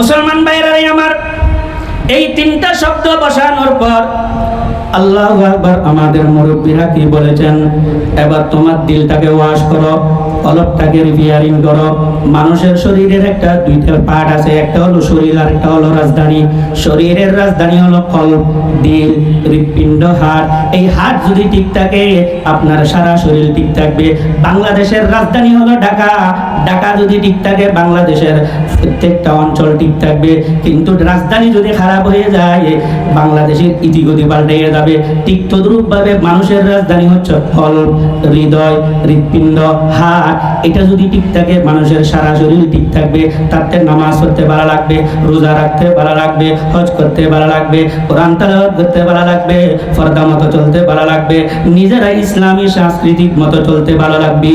মুসলমান ভাইরাই আমার এই তিনটা শব্দ বসানোর পর আল্লাহ একবার আমাদের মুরব্বীরা কি বলেছেন? এবার তোমার দিলটাকে ওয়াশ করো, কলপটাকে রিপেয়ারিং করো। মানুষের শরীরের একটা দুইটা পার্ট আছে, একটা হলো শরীর আর একটা হলো রাজধানী। শরীরের রাজধানী হলো কলব দিল, হৃৎপিণ্ড, হাড়। এই হাড় যদি ঠিক থাকে, আপনার সারা শরীর ঠিক থাকবে। বাংলাদেশের রাজধানী হলো ঢাকা। ঢাকা যদি ঠিক থাকে, বাংলাদেশের প্রত্যেকটা অঞ্চল ঠিক থাকবে। কিন্তু রাজধানী যদি খারাপ হয়ে যায়, বাংলাদেশের ইতিগতি পাল্টে যাবে। ঠিক তদ্রুপ ভাবে মানুষের রাজধানী হচ্ছে ফল হৃদয়, হৃৎপিণ্ড হাড় এটা যদি ঠিক থাকে, মানুষের সারা শরীর ঠিক থাকবে। তাতে নামাজ পড়তে ভালো লাগবে, রোজা রাখতে ভালো লাগবে, হজ করতে ভালো লাগবে, কোরআন তালাওয়াত করতে ভালো লাগবে ফর্দা মতো চলতে ভালো লাগবে, নিজেরা ইসলামী, সাংস্কৃতিক মতো চলতে ভালো লাগবে।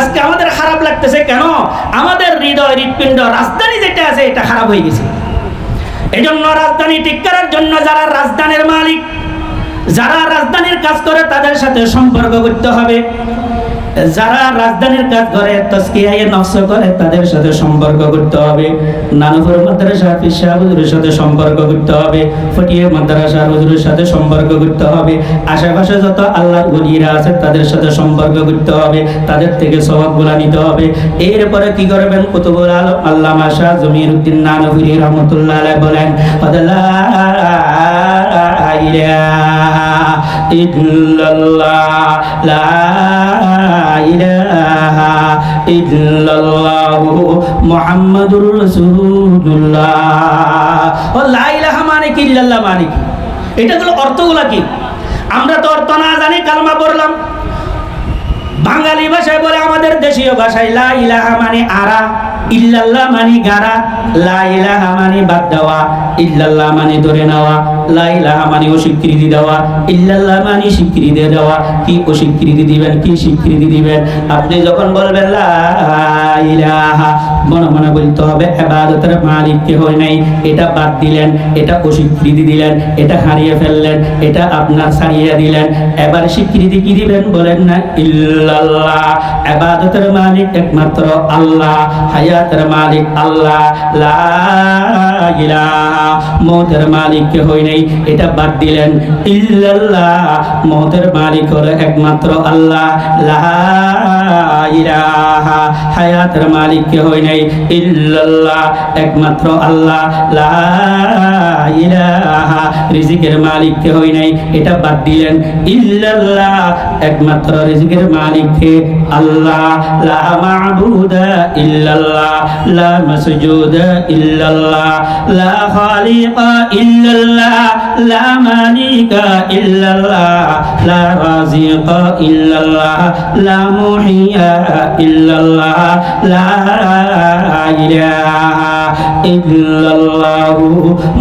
আজকে আমাদের খারাপ লাগতেছে কেন? আমাদের হৃদয় হৃৎপিণ্ড রাজধানী যেটা আছে, এটা খারাপ হয়ে গেছে। এই জন্য রাজধানী ঠিক করার জন্য যারা রাজধানীর মালিক, যারা রাজধানীর কাজ করে, তাদের সাথে সম্পর্ক করতে হবে। যারা রাজধানীর কাজ করে তস্কিয়ায় নকশ করে, তাদের সাথে সম্পর্ক করতে হবে। নানুপুর মাদ্রাসা, পিসা হুজুরের সাথে সম্পর্ক করতে হবে। ফটিয়ে মাদ্রাসা হুজুরের সাথে সম্পর্ক করতে হবে। আশেপাশে যত আল্লাহ গলিরা আছে, তাদের সাথে সম্পর্ক করতে হবে। তাদের থেকে স্বভাবগুলা নিতে হবে। এরপরে কি করবেন? কুতুবুল আলম আল্লাহ মাসা জমির উদ্দিন নানপুরি রহমতুল্লাহ বলেন ইল্লাল্লাহ, লা এটাগুলো অর্থগুলো কি? আমরা তো জানি, কালমা বাঙালি ভাষায় বলে আমাদের দেশীয় ভাষায়, লা মানে আরা। ইল্লাল্লাহ মানে গারা, লা ইলাহা মানে বাদ দেওয়া, ইল্লাল্লাহ মানে ধরে নেওয়া, লা ইলাহা মানে অস্বীকৃতি দেওয়া, ইল্লাল্লাহ মানে স্বীকৃতি দেওয়া, কি অস্বীকৃতি দিবেন, কি স্বীকৃতি দিবেন? আপনি যখন বলবেন, লা ইলাহা মনে মনে বলতে হবে মালিক কেহ নাই। এটা বাদ দিলেন, এটা অস্বীকৃতি দিলেন, এটা হারিয়ে ফেললেন, এটা আপনার ছাড়িয়ে দিলেন। এবার স্বীকৃতি কি দিবেন বলেন না? ইল্লাল্লাহ। মালিক একমাত্র আল্লাহ, হায়াতের মালিক আল্লাহ মালিক কে হই নাই, এটা বাদ দিলেন। ইল্লাল্লাহ। মালিক হলো একমাত্র আল্লাহ, লা হায়াতের মালিক কে হই নাই ইল্লাল্লাহ, একমাত্র আল্লাহ ইলাহা, রিজিকের মালিক কে হই নাই, এটা বাদ দিলেন। ইল্লাল্লাহ, একমাত্র রিজিকের মালিক কে? আল্লাহ। লা মা'বুদা ইল্লাল্লাহ, লা মাসজুদা ইল্লাল্লাহ, লা খালিকা ইল্লাল্লাহ, লা মালিকা ইল্লাল্লাহ, লা রাজিকা ইল্লাল্লাহ, লা মুহিয়া ইল্লাল্লাহ, লা ইলাহা ইল্লাল্লাহু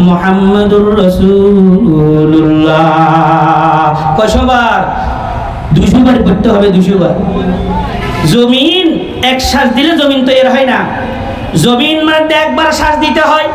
মুহাম্মাদুর রাসূলুল্লাহ। কয়শবার? দুশো বার পড়তে হবে দুশো বার জমিন, এক শ্বাস দিলে জমিন তো এর হয় না। জমিন মানে একবার শ্বাস দিতে হয়।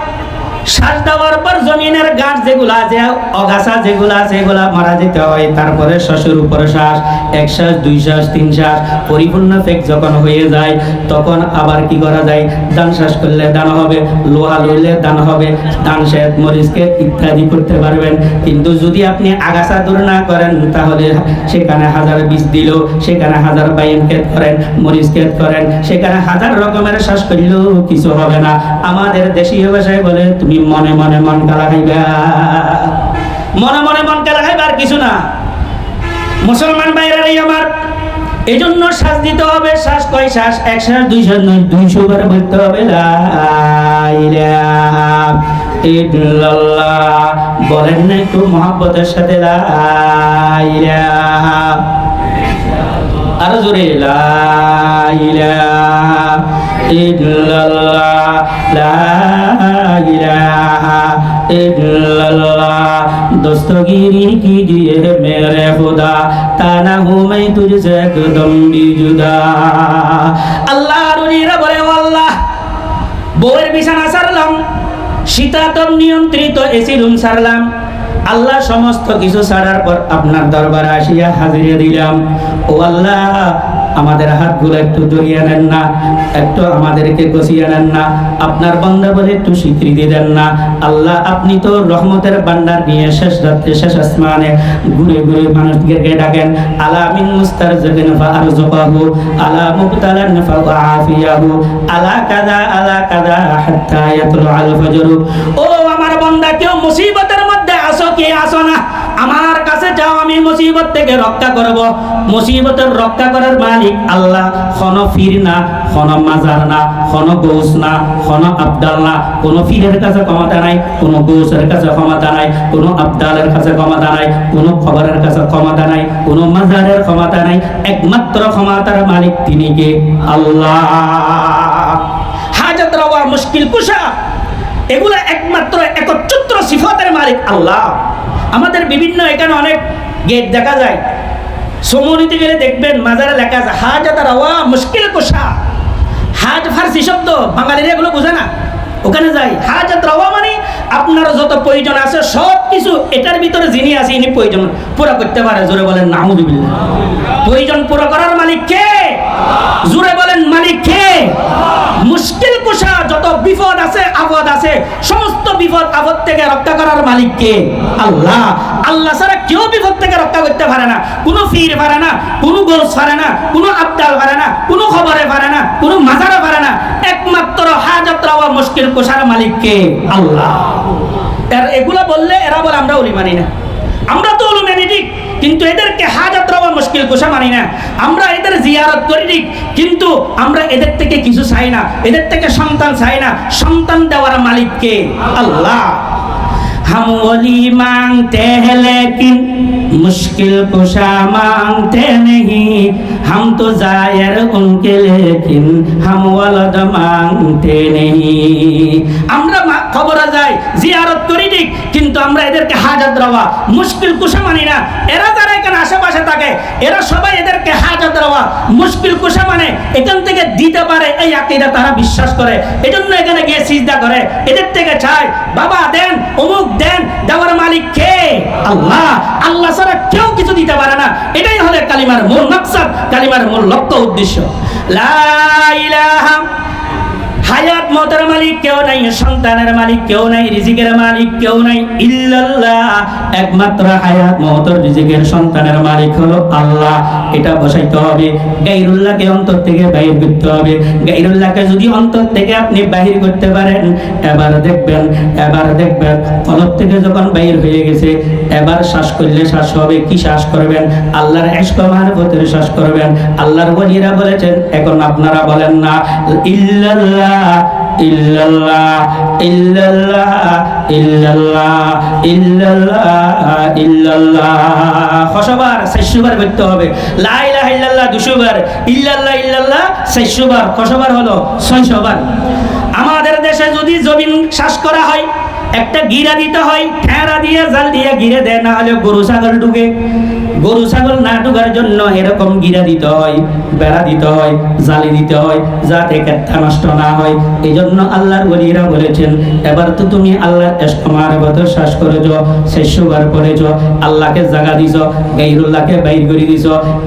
শ্বাস দেওয়ার পর জমিনের গাছ যেগুলো আছে, অগাছা যেগুলো আছে, এগুলা মারা যেতে হয়। তারপরে শ্বাসের উপরে শ্বাস, এক শ্বাস, দুই শ্বাস, তিন শ্বাস, পরিপূর্ণ ফেক যখন হয়ে যায়, তখন আবার কি করা যায়? দান শ্বাস করলে দান হবে, লোহা লইলে দান হবে ধান শেষ মরিচকে ইত্যাদি করতে পারবেন। কিন্তু যদি আপনি আগাছা দূর না করেন, তাহলে সেখানে হাজার বীজ দিল, সেখানে হাজার বাইন ক্ষেত করেন, মরিচ ক্ষেত করেন, সেখানে হাজার রকমের শ্বাস করলেও কিছু হবে না। আমাদের দেশীয় ভাষায় বলে, তুমি মনে মনে মন কালা খাইবা? মনে মনে মন কালা আর কিছু না। মুসলমান বাইরেরই আমার এই জন্য শ্বাস দিতে হবে, শ্বাস কয় শ্বাস? এক শ্বাস, দুই শ্বাস, নয় দুইশো বার বলতে হবে বলেন না একটু মহাব্বতের সাথে আরও জোরে, লা ইলাহা ইল্লাল্লাহ, লা ইল্লাল্লাহ দস্তগিরি कीजिए मेरे खुदा ताना हूँ मैं तुझसे एकदम भी जुदा আল্লাহ রুজিরা বলে "ও আল্লাহ বউয়ের বিছানা সারলাম শীতাতপ নিয়ন্ত্রিত এসি রুম সারলাম আল্লাহ সমস্ত কিছু ছাড়ার পর আপনার দরবারে আসিয়া হাজিরে দিলাম ও আল্লাহ আমাদের হাতগুলো একটু জড়িয়ে নেন না, একটু আমাদেরকে গছিয়ে নেন না, আপনার বন্ধা বলে একটু স্বীকৃতি দেন না। আল্লাহ, আপনি তো রহমতের ভান্ডার নিয়ে শেষ রাত্রে, শেষ আসমানে ঘুরে ঘুরে মানুষকে ডাকেন, আলা মিন মুস্তার জগিন ফারজুকাহু আলা মুবতালান ফাআফিয়াহু আলা কাদা আলা কাদা হাত্তা ইয়াতলু আল ফজর। ও আমার বান্দা, কেউ মুসিবতের মধ্যে আসো কি আসো না? আমার মুসিবত থেকে রক্ষা করব। মুসিবতের রক্ষা করার মালিক আল্লাহ। খন ফির না খন মাজার না খন গৌস না খন আবদাল না। কোনো ফিরের কাছে ক্ষমতা নাই, কোনো গৌসের কাছে ক্ষমতা নাই, কোনো আবদালের কাছে ক্ষমতা নাই, কোনো খবরের কাছে ক্ষমতা নাই, কোনো মাজারের ক্ষমতা নাই। একমাত্র ক্ষমতার মালিক তিনি কে? আল্লাহ। হাজত, রওয়া, মুশকিল, কুশা। এগুলো একমাত্র একচ্ছত্র সিফতের মালিক আল্লাহ। আমাদের বিভিন্ন এখানে অনেক গেট দেখা যায়। সমনিতে গেলে দেখবেন মাজারে লেখা আছে আতার আওয়া মুশকিল কোষা হাজ ফার্সি শব্দ, বাঙালিরা এগুলো বুঝে না। ওখানে যাই, হাজাত রাওয়া মানে আপনার যত প্রয়োজন আছে সব কিছু এটার ভিতরে যিনি আছে ইনি প্রয়োজন, পুরা করতে পারে, জোরে বলেন নাহুদুবিল্লাহ প্রয়োজন পুরা করার মালিক কে জোরে বলেন মালিক কে মুশকিল কুশা যত বিপদ আছে আপদ আছে, সমস্ত বিপদ আপদ থেকে রক্ষা করার মালিক কে আল্লাহ। আল্লাহ ছাড়া কেউ বিপদ থেকে রক্ষা করতে পারে না। কোনো ফির পারে না, কোনো গোলস পারে না, কোনো আবদাল পারে না, কোনো খবরে পারে না, কোনো মাজারে পারে না। একমাত্র হাজত রাওয়া মুশকিল কোষার মালিক কে আল্লাহ। এর এগুলা বললে এরা বলে, আমরা উলি মানি না। আমরা তো উলু মানি ঠিক কিন্তু এদেরকে হাজাত রাওয়া মুশকিল কোষা মানি না। আমরা এদের জিয়ারত করি দিক কিন্তু আমরা এদের থেকে কিছু চাই না। এদের থেকে সন্তান চাই না। সন্তান দেওয়ার মালিককে আল্লাহ। हम वली मांगते हैं लेकिन मुश्किल कुशा मांगते नहीं हम तो जायर उनके लेकिन हम वलद मांगते नहीं আমরা মা- খবরে যাই জিয়ারত করি ঠিক কিন্তু আমরা এদেরকে হাজাত রাওয়া মুশকিল কুশা মানি না এরা যারা এখানে আশেপাশে থাকে এরা সবাই এদেরকে হাজাত রাওয়া মুশকিল কুশা মানে এখান থেকে দিতে পারে এই আকিদা তারা বিশ্বাস করে এজন্য এখানে গিয়ে সিজদা করে এদের থেকে চায় বাবা দেন অমুক দেন, দেওয়ার মালিক কে? আল্লাহ। আল্লাহ ছাড়া কেউ কিছু দিতে পারে না। এটাই হলে কালিমার মূল মাকসাদ, কালিমার মূল লক্ষ্য উদ্দেশ্য। লা হায়াত মতের মালিক কেউ নাই, সন্তানের মালিক কেউ নাই, রিজিকের মালিক কেউ নাই, ইল্লাল্লাহ। একমাত্র হায়াত মতের রিজিকের সন্তানের মালিক হলো আল্লাহ। এটা বসাইতে হবে, গাইরুল্লাহকে অন্তর থেকে বাহির করতে হবে। গাইরুল্লাহকে যদি অন্তর থেকে আপনি বাহির করতে পারেন, এবার দেখবেন এবার দেখবেন, কলব থেকে যখন বাহির হয়ে গেছে, এবার শ্বাস করলে শ্বাস হবে, কি শ্বাস করবেন? আল্লাহর এশক মারফতের শ্বাস করবেন। আল্লাহর বলিরা বলেছেন, এখন আপনারা বলেন না, ইল্লাল্লাহ। ইল্লাল্লাহ কতবার হলো আমাদের দেশে যদি জমিন শ্বাস করা হয় একটা গিরা দিতে হয়, ঠেরা দিয়ে জাল দিয়ে গিরে দেয়, না হলে গরু ছাগল ঢুকে। গরু ছাগল না ঢুকার জন্য এরকম গিরা দিতে হয়, বেড়া দিতে হয়, জালি দিতে হয়, যাতে কেটটা নষ্ট না হয়। এই জন্য আল্লাহর বলিরা বলেছেন, এবার তো তুমি আল্লাহর এসকমার বত শ্বাস করেছ শেষবার করেছ আল্লাহকে জাগা দিছ, গাইরুল্লাহকে বাইর করে দিছ।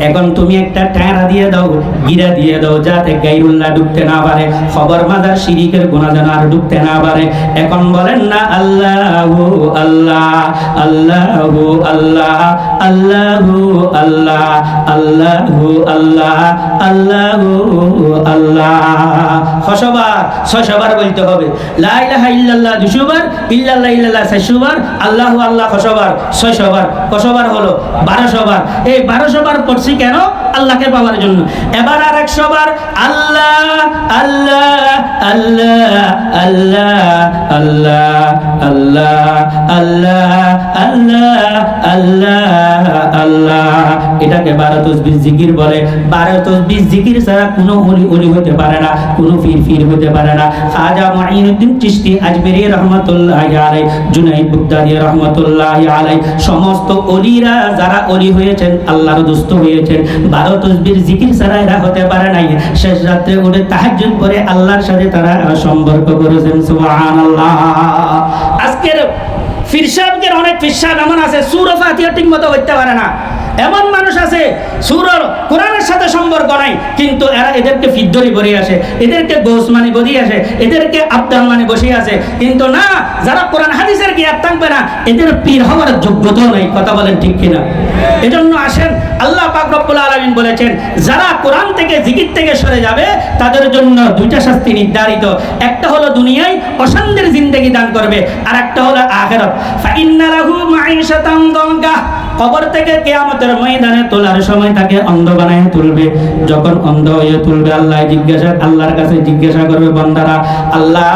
এখন তুমি একটা ঠেরা দিয়ে দাও, গিরা দিয়ে দাও, যাতে গাইরুল্লাহ ঢুকতে না পারে। খবর মাজার শিরিকের গুণা যেন আর ঢুকতে না পারে। এখন বলেন না আল্লাহু আল্লাহ আল্লাহু আল্লাহ আল্লাহু আল্লাহ আল্লাহু আল্লাহ আল্লাহু আল্লাহ। ছশবার ছশবার বলতে হবে। লা ইলাহা ইল্লাল্লাহ দুশোবার, ইল্লাল্লাহ ইল্লাল্লাহ চারশোবার, আল্লাহু আল্লাহ ছশবার, ছয়শবার। কশবার হলো বারোশবার। এই বারোশবার পড়ছি কেন? আল্লাহকে পাওয়ার জন্য। এবার আর একশো বার আল্লাহ আল্লাহ আল্লাহ আল্লাহ আল্লাহ আল্লাহ আল্লাহ আল্লাহ আল্লাহ। আল্লাহ এটাকে বারো তসবির জিকির বলে। বারো তসবির জিকির ছাড়া কোনো অলি অলি হতে পারে না, কোনো ফির ফির হতে পারে না। খাজা মাইনুদ্দিন চিশতি, আজমেরি রহমতুল্লাহ আলাই জুনাইদ বুগদাদি রহমতুল্লাহ আলাই সমস্ত অলিরা যারা অলি হয়েছেন, আল্লাহর দুস্থ হয়েছেন, বারো তসবির, জিকির ছাড়া এরা হতে পারে নাই। শেষ রাত্রে উঠে তাহাজুদ করে আল্লাহর সাথে তারা সম্পর্ক করেছেন। সুবহানাল্লাহ। আজকের ফিরসাবকের অনেক ফিরসাব এমন আছে, সুর ঠিক মতো হইতে পারে না। এমন মানুষ আছে, সুরর কোরআনের সাথে সম্পর্ক নাই, কিন্তু এরা এদেরকে ফিদ্দরি ভরে আসে, এদেরকে গোস মানে বদিয়ে আসে, এদেরকে আবদাল মানে বসে আছে কিন্তু না, যারা কোরআন হাদিসের জ্ঞান থাকবে না, এদের পীর হওয়ার যোগ্যতাও নেই, কথা বলেন ঠিক কিনা? এজন্য আসেন, আল্লাহ পাক রব্বুল আলামিন বলেছেন, যারা কোরআন থেকে জিকির থেকে সরে যাবে, তাদের জন্য দুইটা শাস্তি নির্ধারিত। একটা হলো দুনিয়ায় অশান্তির জিন্দেগি দান করবে আর একটা হলো আখিরাত। ফাইন্না লাহু মাঈশাতান দঙ্কা কবর থেকে কিয়ামতের ময়দানে তোলার সময় তাকে অন্ধ বানায় তুলবে। যখন অন্ধ হয়ে তুলবে, আল্লাহ জিজ্ঞাসা, আল্লাহর কাছে জিজ্ঞাসা করবে, বান্দারা, আল্লাহ,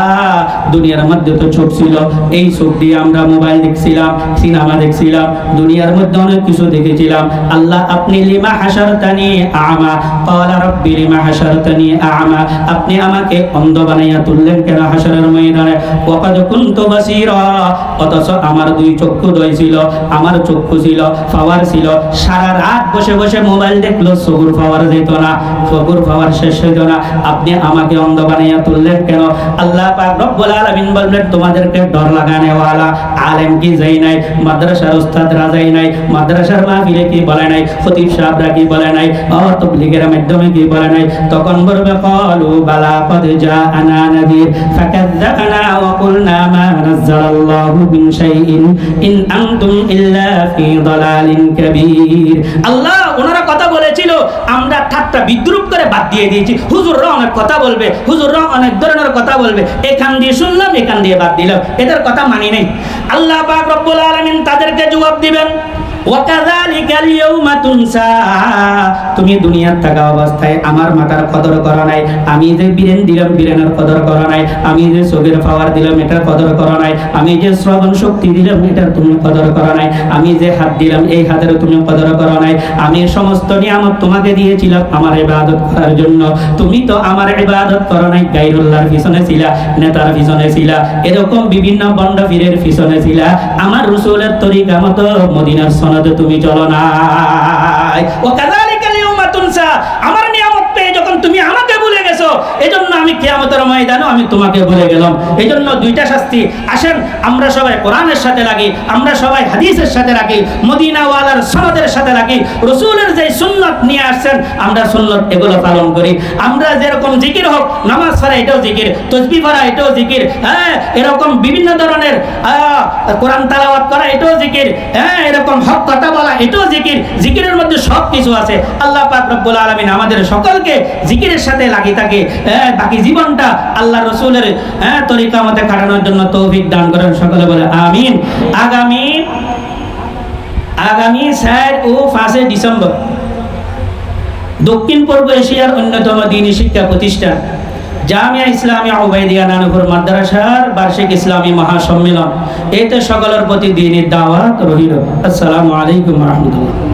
দুনিয়ার মধ্যে তো চোখ ছিল। এই চোখ দিয়ে আমরা মোবাইল দেখছিলাম, সিনেমা দেখছিলাম, দুনিয়ার মধ্যে অনেক কিছু দেখেছিলাম। আল্লাহ, আপনি লিমা হাসারতানি আমা? ক্বালা রাব্বি, লিমা হাসারতানি আমা? আপনি আমাকে অন্ধ বানাইয়া তুললেন কেন হাসরের ময়দানে? ওয়াকাদ কুনতু বাসীরা, অথচ আমার দুই চক্ষু দয় ছিল, আমার চক্ষু ছিল পাওয়ার ছিল। সারা রাত বসে বসে মোবাইল দেখল সবুর পাওয়ার যেত না সবুর পাওয়ার শেষ হইত না। আপনি আমাকে অন্ধ বানাইয়া তুললেন কেন? আল্লাহ পাক রব্বুল আলামিন বললেন, তোমাদেরকে ডর লাগানে ওয়ালা আলেম কি যাই নাই, মাদ্রাসার উস্তাদরা যাই নাই, মাদ্রাসার মাহফিলে কি বলে নাই, খতিব সাহেবরা কি বলে নাই ও তবলিগের মাধ্যমে কি বলে নাই? তখন বলবে, কলু বালা কদ জাআনা নাদির ফাকাযযাবনা ওয়া কুলনা মা নাযালাল্লাহু মিন শাইইন, ইন আনতুম ইল্লা ফি দালালিন কাবীর। আল্লাহ ওনারা কথা বলেছিল, আমরা ঠাট্টা বিদ্রুপ করে বাদ দিয়ে দিয়েছি। হুজুররা অনেক কথা বলবে হুজুররা অনেক ধরনের কথা বলবে। এখান দিয়ে শুনলাম, এখান দিয়ে বাদ দিলাম। এদের কথা মানি নেই। আল্লাহ পাক রব্বুল আলামিন তাদেরকে জবাব দিবেন তুমি দুনিয়ার থাকা অবস্থায় আমার মাথার কদর নাই, আমি যে বীরেন দিলাম, বীরেনের কদর নাই, আমি যে চোখের পাওয়ার দিলাম, এটার কদর নাই, আমি যে শ্রবণ শক্তি দিলাম, এটার তুমি কদর নাই, আমি যে হাত দিলাম, এই হাতের তুমি কদর নাই, আমি সমস্ত নিয়ামত তোমাকে দিয়েছিলাম আমার ইবাদত করার জন্য। তুমি তো আমার ইবাদত করো নাই গাইরুল্লাহর পিছনে ছিলা, নেতার পিছনে ছিলা, এরকম বিভিন্ন বন্ড ফিরের পিছনে ছিলা, আমার রসুলের তরিকা মতো মদিনার সনদে তুমি চলো না। ও কাযালিকাল ইয়াউমা তুনসা। আমার নিয়ামত পেয়ে যখন তুমি আমাকে ভুলে গেছো এজন্য আমি কিয়ামতের ময়দানে আমি তোমাকে ভুলে গেলাম। এজন্য দুইটা শাস্তি। আসেন, আমরা সবাই কোরআনের সাথে লাগি, আমরা সবাই হাদিসের সাথে লাগি, মদিনাওয়ালার সনদের সাথে লাগি, রসুলের যে সুন্নত নিয়ে আসছেন, আমরা সুন্নত এগুলো পালন করি। আমরা যেরকম জিকির হোক, নামাজ পড়া এটাও জিকির, তসবি পড়া এটাও জিকির হ্যাঁ এরকম বিভিন্ন ধরনের কোরআন তালাওয়াত করা এটাও জিকির হ্যাঁ এরকম হক কথা বলা এটাও জিকির, জিকিরের মধ্যে সব কিছু আছে। আল্লাহ পাক রব্বুল আলামিন আমাদের সকলকে জিকিরের সাথে লাগি থাকে। হ্যাঁ, বাকি জীবনটা আল্লাহ রসুলের হ্যাঁ তরিকা মতে কাটানোর জন্য তৌফিক দান করেন সকলে বলে আমিন। আগামী আগামী চার ও পাঁচে ডিসেম্বর দক্ষিণ পূর্ব এশিয়ার অন্যতম দিনী শিক্ষা প্রতিষ্ঠান জামিয়া ইসলামী ওবায়দিয়া নানপুর মাদ্রাসার বার্ষিক ইসলামী মহাসম্মেলন। এতে সকলের প্রতি দিনের দাওয়াত রহিল আসসালামু আলাইকুম রহমতুল্লাহ।